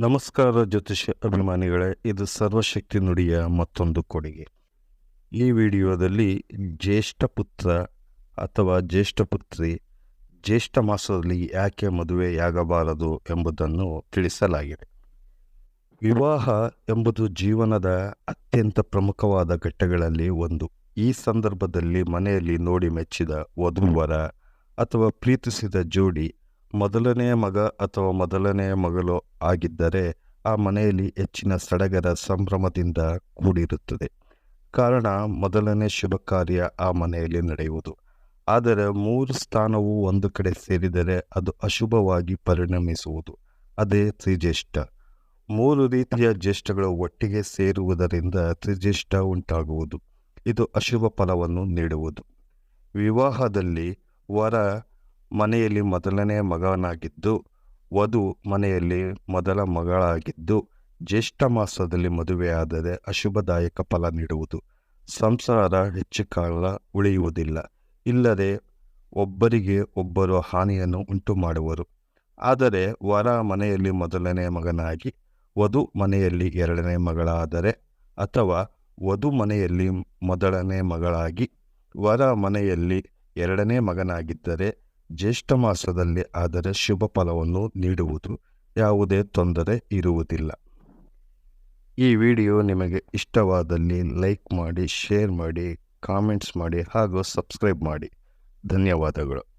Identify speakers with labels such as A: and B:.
A: ನಮಸ್ಕಾರ ಜ್ಯೋತಿಷ್ಯ ಅಭಿಮಾನಿಗಳೇ, ಇದು ಸರ್ವಶಕ್ತಿ ನುಡಿಯ ಮತ್ತೊಂದು ಕೊಡುಗೆ. ಈ ವಿಡಿಯೋದಲ್ಲಿ ಜ್ಯೇಷ್ಠ ಪುತ್ರ ಅಥವಾ ಜ್ಯೇಷ್ಠ ಪುತ್ರಿ ಜ್ಯೇಷ್ಠ ಮಾಸದಲ್ಲಿ ಯಾಕೆ ಮದುವೆಯಾಗಬಾರದು ಎಂಬುದನ್ನು ತಿಳಿಸಲಾಗಿದೆ. ವಿವಾಹ ಎಂಬುದು ಜೀವನದ ಅತ್ಯಂತ ಪ್ರಮುಖವಾದ ಘಟ್ಟಗಳಲ್ಲಿ ಒಂದು. ಈ ಸಂದರ್ಭದಲ್ಲಿ ಮನೆಯಲ್ಲಿ ನೋಡಿ ಮೆಚ್ಚಿದ ವಧುವರ ಅಥವಾ ಪ್ರೀತಿಸಿದ ಜೋಡಿ ಮೊದಲನೆಯ ಮಗ ಅಥವಾ ಮೊದಲನೆಯ ಮಗಳು ಆಗಿದ್ದರೆ ಆ ಮನೆಯಲ್ಲಿ ಹೆಚ್ಚಿನ ಸಡಗರ ಸಂಭ್ರಮದಿಂದ ಕೂಡಿರುತ್ತದೆ. ಕಾರಣ ಮೊದಲನೇ ಶುಭ ಕಾರ್ಯ ಆ ಮನೆಯಲ್ಲಿ ನಡೆಯುವುದು. ಆದರೆ ಮೂರು ಸ್ಥಾನವು ಒಂದು ಕಡೆ ಸೇರಿದರೆ ಅದು ಅಶುಭವಾಗಿ ಪರಿಣಮಿಸುವುದು. ಅದೇ ತ್ರಿಜ್ಯೇಷ್ಠ. ಮೂರು ರೀತಿಯ ಜ್ಯೇಷ್ಠಗಳು ಒಟ್ಟಿಗೆ ಸೇರುವುದರಿಂದ ತ್ರಿಜ್ಯೇಷ್ಠ ಉಂಟಾಗುವುದು. ಇದು ಅಶುಭ ಫಲವನ್ನು ನೀಡುವುದು. ವಿವಾಹದಲ್ಲಿ ವರ ಮನೆಯಲ್ಲಿ ಮೊದಲನೇ ಮಗನಾಗಿದ್ದು, ವಧು ಮನೆಯಲ್ಲಿ ಮೊದಲ ಮಗಳಾಗಿದ್ದು, ಜ್ಯೇಷ್ಠ ಮಾಸದಲ್ಲಿ ಮದುವೆಯಾದರೆ ಅಶುಭದಾಯಕ ಫಲ ನೀಡುವುದು. ಸಂಸಾರ ಹೆಚ್ಚು ಕಾಲ ಉಳಿಯುವುದಿಲ್ಲ. ಇಲ್ಲದೆ ಒಬ್ಬರಿಗೆ ಒಬ್ಬರು ಹಾನಿಯನ್ನು ಉಂಟು ಮಾಡುವರು. ಆದರೆ ವರ ಮನೆಯಲ್ಲಿ ಮೊದಲನೇ ಮಗನಾಗಿ, ವಧು ಮನೆಯಲ್ಲಿ ಎರಡನೇ ಮಗಳಾದರೆ ಅಥವಾ ವಧು ಮನೆಯಲ್ಲಿ ಮೊದಲನೇ ಮಗಳಾಗಿ, ವರ ಮನೆಯಲ್ಲಿ ಎರಡನೇ ಮಗನಾಗಿದ್ದರೆ ಜ್ಯೇಷ್ಠ ಮಾಸದಲ್ಲಿ ಆದರೆ ಶುಭ ಫಲವನ್ನು ನೀಡುವುದು. ಯಾವುದೇ ತೊಂದರೆ ಇರುವುದಿಲ್ಲ. ಈ ವಿಡಿಯೋ ನಿಮಗೆ ಇಷ್ಟವಾದಲ್ಲಿ ಲೈಕ್ ಮಾಡಿ, ಶೇರ್ ಮಾಡಿ, ಕಾಮೆಂಟ್ಸ್ ಮಾಡಿ ಹಾಗೂ ಸಬ್ಸ್ಕ್ರೈಬ್ ಮಾಡಿ. ಧನ್ಯವಾದಗಳು.